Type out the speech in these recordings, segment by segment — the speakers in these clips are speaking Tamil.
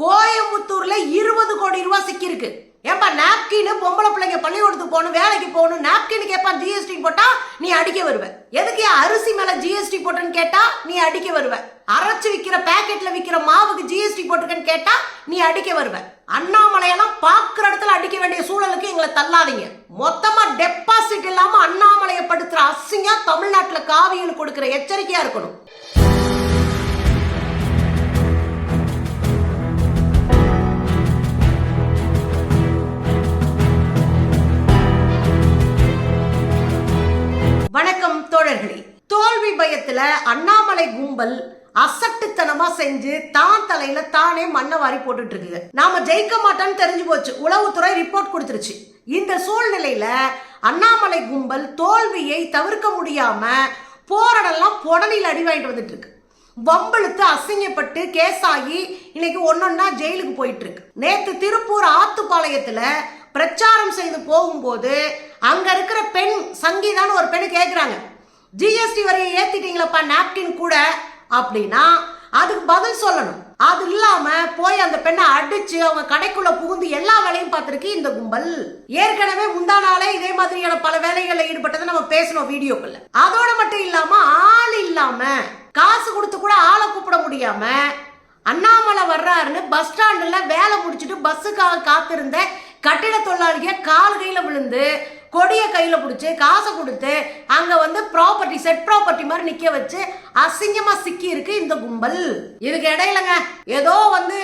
கோயம்புத்தூர்ல இருபது கோடி ரூபாய் சிக்கியிருக்கு. ஏப்பா நாப்கின் பொம்பளை பிள்ளைங்க பள்ளிக்கூடத்துக்கு போகணும் வேலைக்கு போகணும் நாப்கின் கேட்பா ஜிஎஸ்டி போட்டா நீ அடிக்க வருவ. எதுக்கு அரிசி மேல ஜிஎஸ்டி போட்டேன்னு கேட்டா நீ அடிக்க வருவ. அரைச்சு விக்கிற பேக்கெட்ல விக்கிற மாவுக்கு ஜிஎஸ்டி போட்டுக்கன்னு கேட்டா நீ அடிக்க வருவ. அண்ணாமலையெல்லாம் பாக்குற இடத்துல அடிக்க வேண்டிய சூழலுக்கு எங்களை தள்ளாதீங்க. மொத்தமா டெபாசிட் இல்லாம அண்ணாமலையை படுத்துற அசிங்க தமிழ்நாட்டுல காவியல் கொடுக்கிற எச்சரிக்கையா இருக்கணும். தோல்வி பயத்துல அண்ணாமலை கும்பல் அசட்டுத்தனமா செஞ்சு தான் தலையில தானே மண்ணை வாரி போட்டுட்டு இருக்குங்க நாம ஜெயிக்க மாட்டோம்னு தெரிஞ்சு போச்சு. உளவுத்துறை ரிப்போர்ட் கொடுத்துருச்சு. இந்த சூழ்நிலையில அண்ணாமலை கும்பல் தோல்வியை தவிர்க்க முடியாம போரடெல்லாம் புடலில் அடி வாங்கிட்டு வந்துட்டு இருக்கு. வம்பழுத்து அசிங்கப்பட்டு கேஸ் ஆகி இன்னைக்கு ஒன்னொன்னா ஜெயிலுக்கு போயிட்டு இருக்கு. நேத்து திருப்பூர் ஆத்துப்பாளையத்துல பிரச்சாரம் செய்து போகும்போது அங்க இருக்கிற பெண் சங்கீதான்னு ஒரு பெண்ணு கேட்கிறாங்க ஜிஎஸ்டி வரையை ஏத்திட்டீங்களப்பா நாப்கின் கூட? அப்படின்னா அதுக்கு பதில் சொல்லணும். அது இல்லாம போய் அந்த பெண்ணை அடிச்சு அவங்க கடைக்குள்ள புகுந்து எல்லா வேலையும் பார்த்துருக்கு இந்த கும்பல். ஏற்கனவே முந்தா நாளே இதே மாதிரியான பல வேலைகளில் ஈடுபட்டதை நம்ம பேசணும் வீடியோக்குள்ள. அதோட மட்டும் இல்லாம ஆள் இல்லாம காசு கொடுத்து கூட ஆளை கூப்பிட முடியாம அண்ணாமலை வர்றாருன்னு பஸ் ஸ்டாண்டுல வேலை முடிச்சுட்டு பஸ்ஸுக்காக காத்திருந்த கட்டிட தொழிலாளிய கால் கையில விழுந்து கொடியை கையில் பிடிச்சி காசை கொடுத்து அங்கே வந்து ப்ராப்பர்ட்டி செட் ப்ராப்பர்ட்டி மாதிரி நிற்க வச்சு அசிங்கமாக சிக்கி இருக்கு இந்த கும்பல். இதுக்கு இடையிலங்க ஏதோ வந்து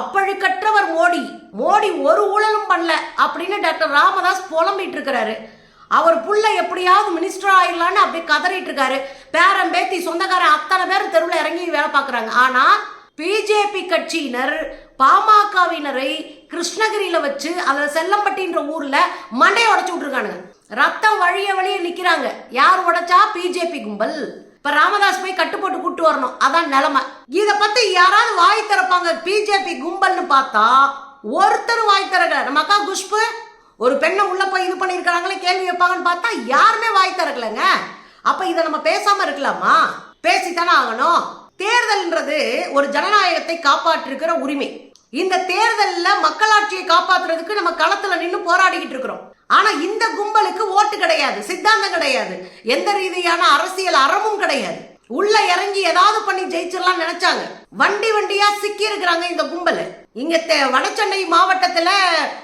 அப்பழுக்கற்றவர் மோடி மோடி ஒரு ஊழலும் பண்ணல அப்படின்னு டாக்டர் ராமதாஸ் புலம்பிட்டு இருக்கிறாரு. அவர் புள்ள எப்படியாவது மினிஸ்டர் ஆயிடலான்னு அப்படியே கதறிட்டு இருக்காரு. பேரன் பேத்தி சொந்தக்காரன் அத்தனை பேர் தெருவில் இறங்கி வேலை பார்க்குறாங்க. ஆனால் பிஜேபி கட்சியினர் பாமகவினரை கிருஷ்ணகிரியில வச்சு அதுல செல்லம்பட்டின்ற ஊர்ல மண்டையை உடைச்சு விட்டுருக்கானுங்க. ரத்தம் வழிய வழிய நிக்கிறாங்க. யார் உடைச்சா? பிஜேபி கும்பல். இப்ப ராமதாஸ் போய் கட்டு போட்டு கூட்டு வரணும். அதான் நிலைமை. இத பத்தி யாராவது வாய் திறப்பாங்க பிஜேபி கும்பல்னு பார்த்தா ஒருத்தர் வாய் திறக்கல. நம்ம அக்கா குஷ்பு ஒரு பெண்ணை உள்ள போய் இது பண்ணிருக்காங்களே கேள்வி வைப்பாங்கன்னு பார்த்தா யாருமே வாய் திறக்கலங்க. அப்ப இதை நம்ம பேசாம இருக்கலாமா? பேசித்தானே ஆகணும். தேர்தல்ன்றது ஒரு ஜனநாயகத்தை காப்பாற்றிருக்கிற உரிமை. இந்த தேர்தலில் மக்களாட்சியை காப்பாத்துறதுக்கு நம்ம களத்துல நின்று போராடிக்கிட்டு இருக்கிறோம். ஆனா இந்த கும்பலுக்கு ஓட்டு கிடையாது சித்தாந்தம் கிடையாது. எந்த ரீதியான அரசியல் அறமும் கிடையாது. உள்ள இறங்கி ஏதாவது பண்ணி ஜெயிச்சிடலாம் நினைச்சாங்க. வண்டி வண்டியா சிக்கி இருக்கிறாங்க இந்த கும்பல். இங்க தெ- வடசென்னை மாவட்டத்துல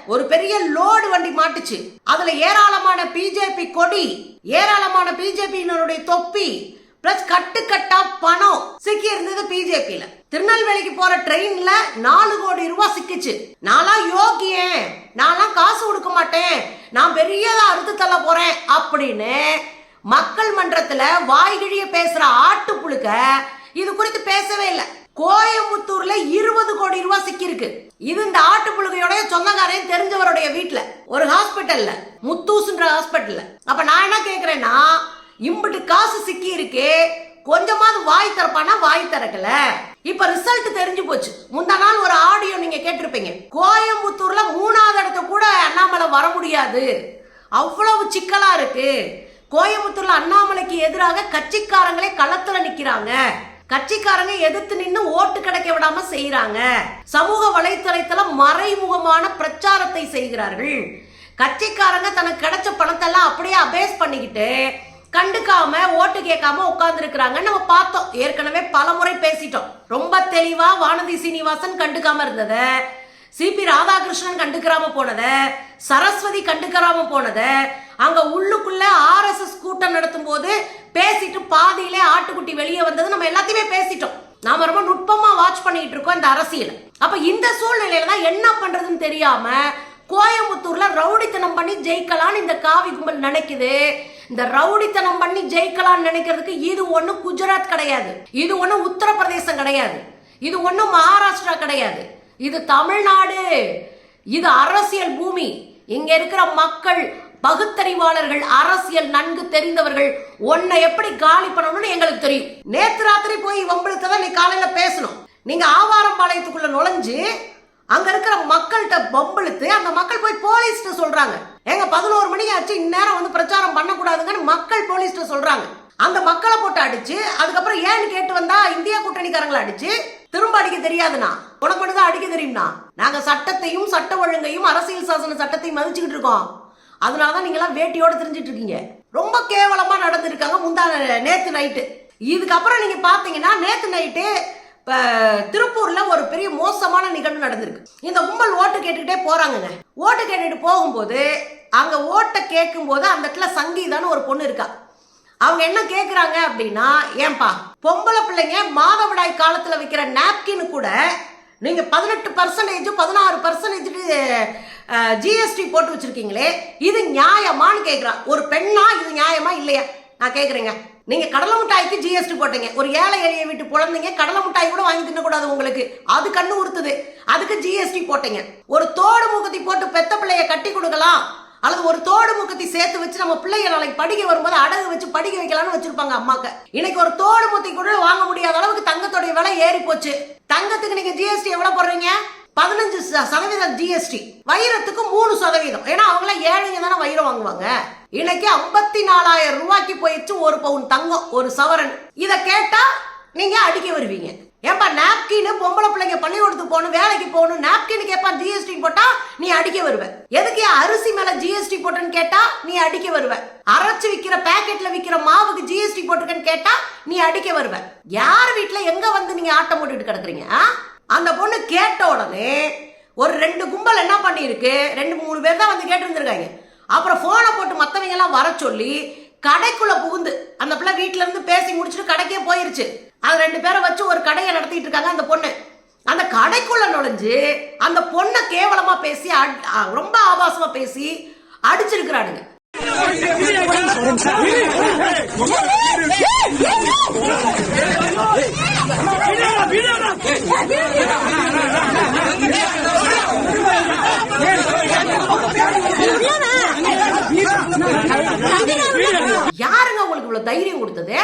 ஒரு பெரிய லோடு வண்டி மாட்டுச்சு. அதுல ஏராளமான பிஜேபி கொடி ஏராளமான பிஜேபியினருடைய தொப்பி பிளஸ் கட்டுக்கட்டா பணம் சிக்கி இருந்தது பிஜேபியில. திருநெல்வேலிக்கு போற ட்ரெயின்ல நாலு கோடி ரூபாய் சிக்கிச்சு. நான்லாம் யோகியேன். நான்லாம் காசு கொடுக்க மாட்டேன். நான் பெரியதா அறுத்து தள்ள போறேன் அப்படின்னு மக்கள் மன்றத்துல வாய்கிழிய பேசுற ஆட்டு புழுக்க இது குறித்து பேசவே இல்லை. கோயம்புத்தூர்ல இருபது கோடி ரூபாய் சிக்கிருக்கு இது இந்த ஆட்டு புழுகையோட சொந்தக்காரையும் தெரிஞ்சவருடைய வீட்டுல ஒரு ஹாஸ்பிட்டல்ல முத்தூசுன்ற ஹாஸ்பிட்டல்ல அப்ப நான் என்ன கேக்குறேன்னா இம்புட்டு காசு சிக்கி இருக்கே கொஞ்சமாவது வாய் திறப்பானா வாய் திறக்கல? இப்ப ரிசல்ட் தெரிஞ்சு போச்சு. முந்தா நாள் ஒரு ஆடியோ நீங்க கேட்டிருப்பீங்க. கோயம்புத்தூர்ல மூணாவது இடத்த கூட அண்ணாமலை வர முடியாது. அவ்வளவு சிக்கலா இருக்கு. கோயம்புத்தூர்ல அண்ணாமலைக்கு எதிராக கட்சிக்காரங்களே களத்துல நிக்கிறாங்க. கட்சிக்காரங்க எதிர்த்து நின்று ஓட்டு கிடைக்க விடாம செய்யறாங்க சமூக வலைத்தளத்துல மறைமுகமான பிரச்சாரத்தை செய்கிறார்கள். கட்சிக்காரங்க தனக்கு கிடைச்ச பணத்தெல்லாம் அப்படியே அபேஸ் பண்ணிக்கிட்டு கண்டுக்காம ஓட்டு கேட்காம உட்கார்ந்துருக்கிறாங்க. நம்ம பார்த்தோம். ஏற்கனவே பல முறை பேசிட்டோம். ரொம்ப தெளிவா வானதி சீனிவாசன் கண்டுக்காம இருந்தத சிபி ராதாகிருஷ்ணன் கண்டுக்கிறாம போனத சரஸ்வதி கண்டுக்கிறாம போனத அங்க உள்ளுக்குள்ள ஆர்எஸ்எஸ் கூட்டம் நடத்தும் போது பேசிட்டு பாதியிலே ஆட்டுக்குட்டி வெளியே வந்தது நம்ம எல்லாத்தையுமே பேசிட்டோம். நாம ரொம்ப நுட்பமா வாட்ச் பண்ணிட்டு இருக்கோம் இந்த அரசியல். அப்ப இந்த சூழ்நிலையில தான் என்ன பண்றதுன்னு தெரியாம கோயம்புத்தூர்ல ரவுடித்தனம் பண்ணி ஜெயிக்கலாம்னு இந்த காவி கும்பல் நினைக்குது. இந்த ரவுடித்தனம் பண்ணி ஜெயிக்கலாம்னு நினைக்கிறதுக்கு இது ஒன்றும் குஜராத் கிடையாது. இது ஒன்றும் உத்தரப்பிரதேசம் கிடையாது. இது ஒன்றும் மகாராஷ்டிரா கிடையாது. இது தமிழ்நாடு. இது அரசியல் பூமி. இங்க இருக்கிற மக்கள் பகுத்தறிவாளர்கள் அரசியல் நன்கு தெரிந்தவர்கள் உன்னை எப்படி காலி பண்ணணும்னு எங்களுக்கு தெரியும். நேத்து ராத்திரி போய் வம்பிழுத்ததான் நீ காலையில பேசணும். நீங்க ஆவாரம்பாளையத்துக்குள்ள நுழைஞ்சு அங்க இருக்கிற மக்கள்கிட்ட பம்பிழுத்து அந்த மக்கள் போய் போலீஸ்ட்டு சொல்றாங்க. எங்க பதினோரு மணி ஆச்சு இந்நேரம் வந்து பிரச்சாரம் பண்ணக்கூடாதுங்கன்னு மக்கள் போலீஸ்ட்ட சொல்றாங்க. அந்த மக்களை போட்டு அடிச்சு அதுக்கப்புறம் ஏன்னு கேட்டு வந்தா இந்தியா கூட்டணிக்காரங்களை அடிச்சு திரும்ப அடிக்க தெரியாதுண்ணா. உனக்கு மட்டும் தான் அடிக்க தெரியும்னா நாங்க சட்டத்தையும் சட்ட ஒழுங்கையும் அரசியல் சாசன சட்டத்தையும் மதிச்சுக்கிட்டு இருக்கோம். அதனாலதான் நீங்க எல்லாம் வேட்டியோட தெரிஞ்சிட்டு இருக்கீங்க. ரொம்ப கேவலமா நடந்திருக்காங்க முந்தா நேத்து நைட்டு. இதுக்கப்புறம் நீங்க பாத்தீங்கன்னா நேத்து நைட்டு இப்போ திருப்பூரில் ஒரு பெரிய மோசமான நிகழ்வு நடந்திருக்கு. இந்த கும்பல் ஓட்டு கேட்டுக்கிட்டே போகிறாங்கங்க ஓட்டு கேட்டுட்டு போகும்போது அங்கே ஓட்டை கேட்கும்போது அந்த இடத்துல சங்கீதான்னு ஒரு பொண்ணு இருக்கா. அவங்க என்ன கேட்குறாங்க அப்படின்னா ஏன்பா பொம்பளை பிள்ளைங்க மாதவிடாய் காலத்தில் விற்கிற நாப்கின் கூட நீங்கள் பதினெட்டு பர்சன்டேஜ் பதினாறு பர்சன்டேஜ் ஜிஎஸ்டி போட்டு வச்சுருக்கீங்களே இது நியாயமான்னு கேட்குறான் ஒரு பெண்ணா இது நியாயமா இல்லையா? நான் கேட்குறேங்க நீங்கள் கடலை மிட்டாய்க்கு ஜிஎஸ்டி போட்டீங்க. ஒரு ஏழை எளிய வீட்டு குழந்தைங்க கடலை மிட்டாய் கூட வாங்கி தின்னக்கூடாது உங்களுக்கு. அது கண்ணு உறுத்துது. அதுக்கு ஜிஎஸ்டி போட்டீங்க. ஒரு தோடு முகத்தி போட்டு பெத்த பிள்ளைய கட்டி கொடுக்கலாம். அல்லது ஒரு தோடு முக்கத்தி சேர்த்து வச்சு நம்ம பிள்ளைங்க நாளைக்கு படிக்க வரும்போது அடகு வச்சு படிக்க வைக்கலாம்னு வச்சிருப்பாங்க அம்மாக்க. இன்னைக்கு ஒரு தோடு முத்தி கூட வாங்க முடியாத அளவுக்கு தங்கத்தோடைய விலை ஏறி போச்சு தங்கத்துக்கு நீங்க ஜிஎஸ்டி எவ்வளவு போடுறீங்க? பதினஞ்சு ச- சதவீதம் ஜிஎஸ்டி வைரத்துக்கு மூணு சதவீதம். ஏன்னா அவங்களாம் ஏழைங்க தானே வைரம் வாங்குவாங்க. இன்னைக்கு ஐம்பத்தி நாலாயிரம் ரூபாய்க்கு போயிடுச்சு ஒரு பவுன் தங்கம் ஒரு சவரன். இதை கேட்டா நீங்க அடிக்க வருவீங்க. ஏப்பா நாப்கின் பொம்பளை பிள்ளைங்க பள்ளிக்கூடத்துக்கு போகணும் வேலைக்கு போகணும் நாப்கின் கேப்பா ஜிஎஸ்டி போட்டா நீ அடிக்க வருவ. எதுக்கு ஏன் அரிசி மேல ஜிஎஸ்டி போட்டேன்னு கேட்டா நீ அடிக்க வருவ. அரைச்சு விக்கிற பேக்கெட்ல விக்கிற மாவுக்கு ஜிஎஸ்டி போட்டிருக்கேன்னு கேட்டா நீ அடிக்க வருவ. யார் வீட்டுல எங்க வந்து நீங்க ஆட்டம் போட்டுட்டு கிடக்குறீங்க அந்த பொண்ணு கேட்ட உடனே ஒரு ரெண்டு கும்பல் என்ன பண்ணியிருக்கு ரெண்டு மூணு பேர் தான் வந்து கேட்டிருந்துருக்காங்க அப்புறம் ஃபோனை போட்டு மத்தவங்க எல்லாம் வர சொல்லி கடைக்குள்ள புகுந்து அந்த பிள்ளை வீட்ல இருந்து பேசி முடிச்சுட்டு கடைக்கே போயிருச்சு அது ரெண்டு பேரை வச்சு ஒரு கடையை நடத்திட்டு இருக்காங்க அந்த பொண்ணு அந்த கடைக்குள்ள நுழைஞ்சு அந்த பொண்ணை கேவலமா பேசி அட்- ரொம்ப ஆபாசமா பேசி அடிச்சிருக்கிறானுங்க யாருங்க உங்களுக்கு இவ்வளவு தைரியம் கொடுத்தது?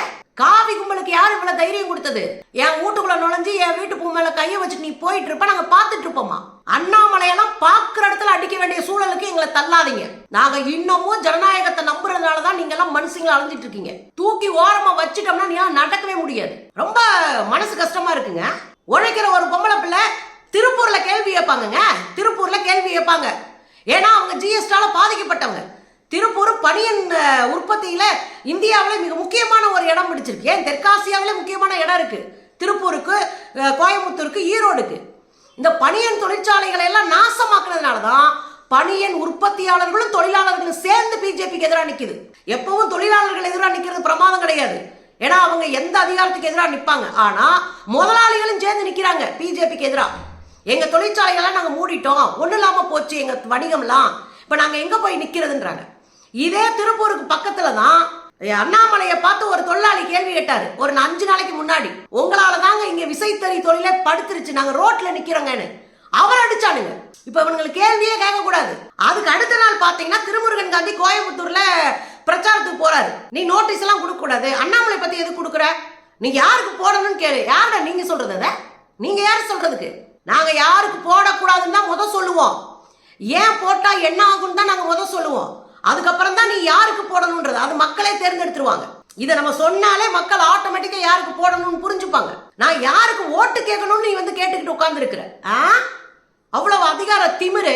காவி கும்பலுக்கு யாரு இவ்வளவு தைரியம் கொடுத்தது? என் வீட்டுக்குள்ள நுழைஞ்சு என் வீட்டு பூ மேல கைய வச்சுட்டு நீ போயிட்டு இருப்ப நாங்க பாத்துட்டு இருப்போமா அண்ணாமலையெல்லாம் பாக்குற இடத்துல அடிக்க வேண்டிய சூழலுக்கு எங்களை தள்ளாதீங்க. நாங்க இன்னமும் ஜனநாயகத்தை நம்புறதுனாலதான் நீங்க எல்லாம் மனுஷங்களை அலைஞ்சிட்டு இருக்கீங்க. தூக்கி ஓரமா வச்சுட்டோம்னா நீ நடக்கவே முடியாது. ரொம்ப மனசு கஷ்டமா இருக்குங்க. உழைக்கிற ஒரு பொம்பளை பிள்ளை திருப்பூர்ல கேள்வி கேட்பாங்கங்க. திருப்பூர்ல கேள்வி கேட்பாங்க. ஏன்னா அவங்க ஜிஎஸ்டால பாதிக்கப்பட்டவங்க. திருப்பூர் பனியன் உற்பத்தியில இந்தியாவில மிக முக்கியமான ஒரு இடம் பிடிச்சிருக்கு. ஏன்? தெற்காசியாவில முக்கியமான இடம் இருக்கு. திருப்பூருக்கு கோயம்புத்தூருக்கு ஈரோடுக்கு. இந்த பனியன் தொழிற்சாலைகளை எல்லாம் நாசமாக்குனதுனால தான் பனியன் உற்பத்தியாளர்களும் தொழிலாளர்களும் சேர்ந்து பிஜேபிக்கு எதிராக நிற்குது எப்பவும் தொழிலாளர்கள் எதிராக நிற்கிறது பிரமாதம் கிடையாது. ஏன்னா அவங்க எந்த அதிகாரத்துக்கு எதிராக நிற்பாங்க ஆனால் முதலாளிகளும் சேர்ந்து நிற்கிறாங்க பிஜேபிக்கு எதிராக எங்கள் தொழிற்சாலைகள்லாம் நாங்கள் மூடிட்டோம். ஒன்றும் இல்லாமல் போச்சு எங்கள் வணிகம்லாம். இப்போ நாங்கள் எங்கே போய் நிற்கிறதுன்றாங்க இதே திருப்பூருக்கு பக்கத்தில் தான் அண்ணாமலையை பார்த்து ஒரு தொழிலாளி கேள்வி கேட்டார். ஒரு அஞ்சு நாளைக்கு முன்னாடி. உங்களால தாங்க இங்கே விசைத்தறி தொழிலே படுத்துருச்சு. நாங்கள் ரோட்டில் நிற்கிறோங்கன்னு அவர் அடிச்சானுங்க. இப்போ இவங்களுக்கு கேள்வியே கேட்கக்கூடாது. அதுக்கு அடுத்த நாள் பார்த்தீங்கன்னா திருமுருகன் காந்தி கோயம்புத்தூரில் பிரச்சாரத்துக்கு போறாரு. நீ நோட்டீஸ் எல்லாம் கொடுக்க கூடாது. அண்ணாமலை பத்தி எது கொடுக்குற? நீ யாருக்கு போடணும்னு கேளு. யாருடா நீங்க சொல்றது அத? நீங்க யாரு சொல்றதுக்கு? நாங்க யாருக்கு போடக்கூடாதுன்னு தான் முத சொல்லுவோம். ஏன் போட்டா என்ன ஆகும்னு தான் நாங்க முத சொல்லுவோம். அதுக்கப்புறம் தான் நீ யாருக்கு போடணும்ன்றது? அது மக்களே தேர்ந்தெடுத்துருவாங்க. இதை நம்ம சொன்னாலே மக்கள் ஆட்டோமேட்டிக்கா யாருக்கு போடணும்னு புரிஞ்சுப்பாங்க. நான் யாருக்கு ஓட்டு கேட்கணும்னு நீ வந்து கேட்டுக்கிட்டு உட்காந்துருக்குற ஆ? அவ்வளவு அதிகார திமிரு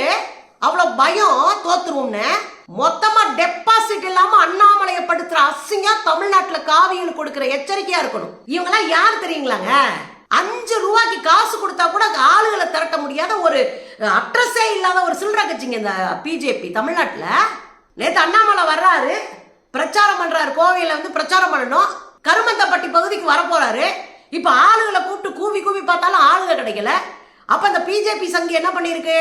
அவ்வளவு பயம் தோத்துருவோம்னு மொத்தமா டெபாசிட் இல்லாம அண்ணாமலையை படுத்துற அசிங்கம் தமிழ்நாட்டுல காவியல் கொடுக்கிற எச்சரிக்கையா இருக்கணும். இவங்கெல்லாம் யார் தெரியுங்களாங்க? அஞ்சு ரூபாய்க்கு காசு கொடுத்தா கூட ஆளுகளை திரட்ட முடியாத ஒரு அட்ரஸே இல்லாத ஒரு சில்லற கட்சிங்க இந்த பிஜேபி தமிழ்நாட்டுல. நேத்து அண்ணாமலை வர்றாரு. பிரச்சாரம் பண்றாரு. கோவையில வந்து பிரச்சாரம் பண்ணணும். கருமந்தப்பட்டி பகுதிக்கு வரப்போறாரு. இப்போ இப்ப ஆளுகளை கூப்பிட்டு கூவி கூவி பார்த்தாலும் ஆளுங்க கிடைக்கல. அப்போ அந்த பிஜேபி சங்கி என்ன பண்ணியிருக்கு?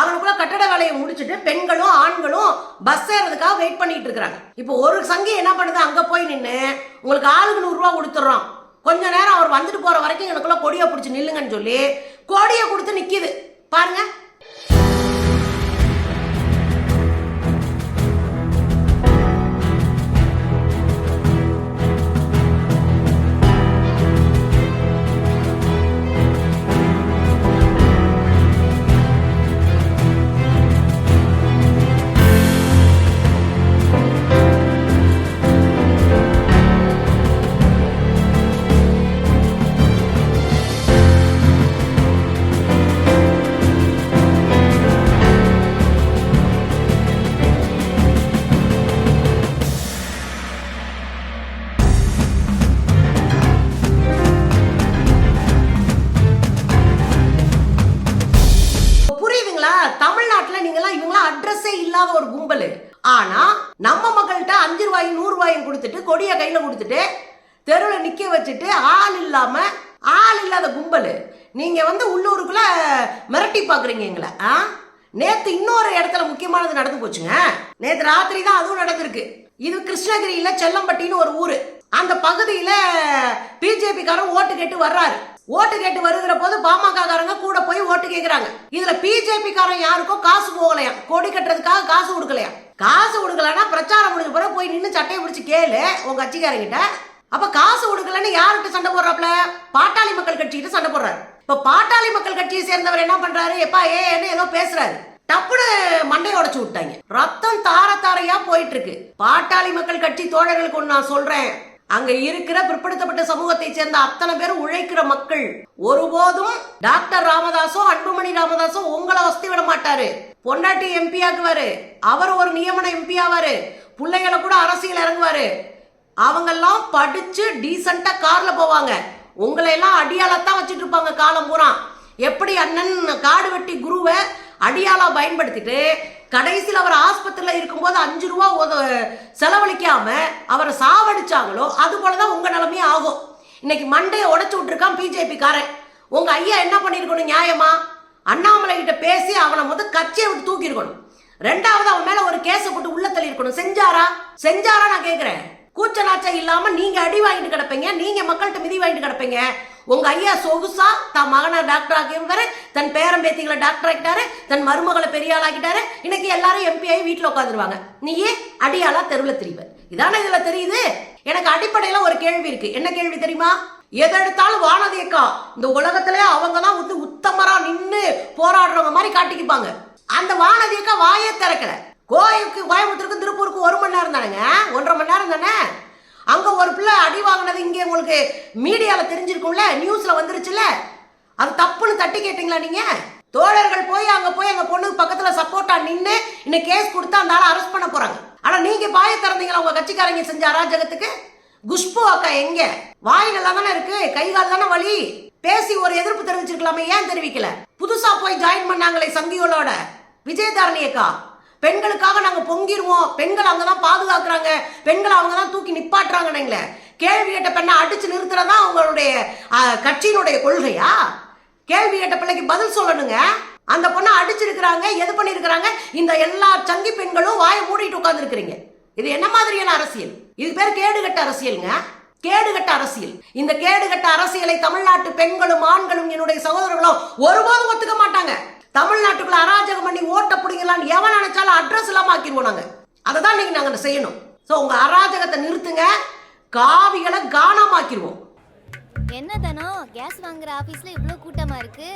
அவனுக்குள்ள கட்டட வேலையை முடிச்சுட்டு பெண்களும் ஆண்களும் பஸ் ஏறதுக்காக வெயிட் பண்ணிட்டு இருக்கிறாங்க. இப்போ ஒரு சங்கி என்ன பண்ணுது? அங்கே போய் நின்று உங்களுக்கு ஆளுக்கு நூறுரூவா கொடுத்துட்றோம் கொஞ்ச நேரம் அவர் வந்துட்டு போகிற வரைக்கும் எனக்குள்ள கொடியை பிடிச்சி நில்லுங்கன்னு சொல்லி கொடியை கொடுத்து நிற்கிது பாருங்கள் ஒரு கும்பல் ஆனா நம்ம மக்கள்கிட்ட அஞ்சு ரூபாயும் நூறு ரூபாயும் கொடுத்துட்டு கொடிய கையில கொடுத்துட்டு தெருவில் நிக்க வச்சுட்டு ஆள் இல்லாம ஆள் இல்லாத கும்பல். நீங்க வந்து உள்ளூருக்குள்ள மிரட்டி பாக்குறீங்க எங்களை. ஆ? நேத்து இன்னொரு இடத்துல முக்கியமானது நடந்து போச்சுங்க. நேத்து ராத்திரி தான் அதுவும் நடந்திருக்கு. இது கிருஷ்ணகிரியில செல்லம்பட்டின்னு ஒரு ஊர். அந்த பகுதியில் பிஜேபிக்காரன் ஓட்டு கேட்டு வர்றாரு. ஓட்டு கேட்டு வருகிற போது பாமக காரங்க கூட போய் ஓட்டு கேக்குறாங்க. இதுல பிஜேபி காரன் யாருக்கும் காசு போகலையா? கொடி கட்டுறதுக்காக காசு கொடுக்கலையா? காசு கொடுக்கலன்னா பிரச்சாரம் முடிஞ்ச பிறகு போய் நின்று சட்டையை பிடிச்சு கேளு உங்க கட்சிக்காரங்கிட்ட அப்ப காசு கொடுக்கலன்னு யார்கிட்ட சண்டை போடுறாப்ல பாட்டாளி மக்கள் கட்சிகிட்ட சண்டை போடுறாரு. இப்ப பாட்டாளி மக்கள் கட்சியை சேர்ந்தவர் என்ன பண்றாரு? எப்பா ஏன்னு ஏதோ பேசுறாரு. டப்புனு மண்டையை உடைச்சு விட்டாங்க. ரத்தம் தார தாரையா போயிட்டு இருக்கு. பாட்டாளி மக்கள் கட்சி தோழர்களுக்கு நான் சொல்றேன். அங்க இருக்கிற பிற்படுத்தப்பட்ட சமூகத்தை சேர்ந்த அத்தனை பேரும் உழைக்கிற மக்கள். ஒருபோதும் டாக்டர் ராமதாசோ அன்புமணி ராமதாசோ உங்களை வசதி விட மாட்டாரு. பொண்டாட்டி எம்பி ஆக்குவாரு. அவர் ஒரு நியமன எம்பி ஆவாரு. பிள்ளைகளை கூட அரசியல் இறங்குவாரு. அவங்கெல்லாம் படிச்சு டீசெண்டா கார்ல போவாங்க. உங்களை எல்லாம் அடியாளத்தான் வச்சுட்டு இருப்பாங்க காலம் பூரா. எப்படி அண்ணன் காடு வெட்டி குருவை அடியாளா பயன்படுத்திட்டு கடைசியில் அவர் ஆஸ்பத்திரியில் இருக்கும்போது அஞ்சு ரூபா உத- செலவழிக்காம அவரை சாவடிச்சாங்களோ அது போல தான் உங்கள் நிலமையே ஆகும். இன்னைக்கு மண்டையை உடச்சி விட்ருக்கான் பிஜேபிக்காரன் உங்கள் ஐயா என்ன பண்ணியிருக்கணும் நியாயமா? அண்ணாமலை கிட்ட பேசி அவனை முதல் கட்சியை விட்டு தூக்கியிருக்கணும். ரெண்டாவது அவன் மேல ஒரு கேஸை போட்டு உள்ள தள்ளியிருக்கணும். செஞ்சாரா? செஞ்சாரா நான் கேட்குறேன் கூச்ச நாச்சம் இல்லாமல் நீங்கள் அடி வாங்கிட்டு கிடப்பீங்க நீங்கள் மக்கள்கிட்ட மிதி வாங்கிட்டு கிடப்பீங்க. உங்கள் ஐயா சொகுசா தன் மகனை டாக்டர் ஆக்கியிருந்தாரு தன் பேரன் பேத்திகளை டாக்டர் ஆகிட்டாரு தன் மருமகளை பெரிய ஆளாக்கிட்டாரு இன்னைக்கு எல்லாரும் எம்பிஐ வீட்டில் உட்காந்துருவாங்க நீயே அடியாளா தெருவில் தெரிவ. இதானே இதில் தெரியுது? எனக்கு அடிப்படையில் ஒரு கேள்வி இருக்கு. என்ன கேள்வி தெரியுமா? எதெடுத்தாலும் வானதி அக்கா இந்த உலகத்திலே அவங்க தான் வந்து உத்தமரா நின்று போராடுறவங்க மாதிரி காட்டிக்குப்பாங்க. அந்த வானதி அக்கா வாயே திறக்கல. கோயிலுக்கு கோயம்புத்தூருக்கு திருப்பூருக்கு ஒரு மணி நேரம் தானேங்க? ஒன்றரை மணி நேரம் தானே? அங்க ஒரு பிள்ளை அடி வாங்கினது இங்கே உங்களுக்கு மீடியால தெரிஞ்சிருக்கும்ல நியூஸ்ல வந்துருச்சுல அது தப்புன்னு தட்டி கேட்டீங்களா நீங்க? தோழர்கள் போய் அங்க போய் எங்க பொண்ணுக்கு பக்கத்துல சப்போர்ட்டா நின்று இன்னைக்கு கேஸ் கொடுத்தா அந்த ஆளை அரெஸ்ட் பண்ண போறாங்க. ஆனா நீங்க பாய திறந்தீங்களா? உங்க கட்சிக்காரங்க செஞ்ச அராஜகத்துக்கு? குஷ்பு அக்கா எங்க? வாய் நல்லா தானே இருக்கு கை கால் தானே வலி? பேசி ஒரு எதிர்ப்பு தெரிவிச்சிருக்கலாமே ஏன் தெரிவிக்கல? புதுசா போய் ஜாயின் பண்ணாங்களே சங்கிகளோட விஜயதாரணி அக்கா. பெண்களுக்காக நாங்க பொங்கிடுவோம் பெண்கள் அங்கதான் பாதுகாக்கிறாங்க. பெண்கள் அவங்க தான் தூக்கி நிப்பாட்டுறாங்கன்னீங்களே கேள்வி கேட்ட பெண்ணை அடிச்சு நிறுத்துறதா அவங்களுடைய கட்சியினுடைய கொள்கையா? கேள்வி கேட்ட பிள்ளைக்கு பதில் சொல்லணுங்க. அந்த பொண்ணை அடிச்சிருக்கிறாங்க. எது பண்ணிருக்கிறாங்க? இந்த எல்லா சங்கி பெண்களும் வாயை மூடிட்டு உட்காந்துருக்கிறீங்க இது என்ன மாதிரியான அரசியல்? இது பேர் கேடுகட்ட அரசியலுங்க. கேடுகட்ட அரசியல். இந்த கேடுகட்ட அரசியலை தமிழ்நாட்டு பெண்களும் ஆண்களும் என்னுடைய சகோதரர்களும் ஒருபோதும் ஒத்துக்க மாட்டாங்க. தமிழ்நாட்டுக்குள்ள அராஜகம் பண்ணி ஓட்ட பிடிங்கலான்னு எவன் நினைச்சாலும் அட்ரஸ் இல்லாம ஆக்கிடுவோம் நாங்க. அதை தான் நீங்க நாங்க செய்யணும். ஸோ உங்க அராஜகத்தை நிறுத்துங்க. காவிகளை காணாமாக்கிடுவோம். என்ன தானோ கேஸ் வாங்குற ஆபீஸ்ல இவ்ளோ கூட்டமா இருக்கு?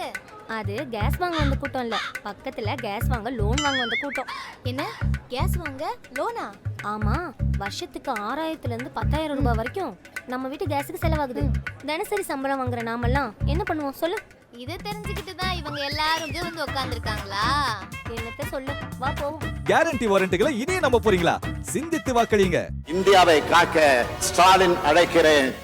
அது கேஸ் வாங்க வந்த கூட்டம் இல்ல. பக்கத்துல கேஸ் வாங்க லோன் வாங்க வந்த கூட்டம். என்ன? கேஸ் வாங்க? லோனா ஆமா. வருஷத்துக்கு ஆறாயிரத்துல இருந்து பத்தாயிரம் ரூபாய் வரைக்கும் நம்ம வீட்டு கேஸுக்கு செலவாகுது. தினசரி சம்பளம் வாங்குற நாமெல்லாம் என்ன பண்ணுவோம்? சொல்லு. இதை தெரிஞ்சுக்கிட்டு தான் இவங்க எல்லாரும் இங்க வந்து உட்காந்துருக்காங்களா என்னத்த சொல்லு வா போவோம். கேரண்டி வாரண்டிகளை இனியும் நம்ப போறீங்களா? சிந்தித்து வாக்களிங்க. இந்தியாவை காக்க ஸ்டாலின் அழைக்கிறேன்.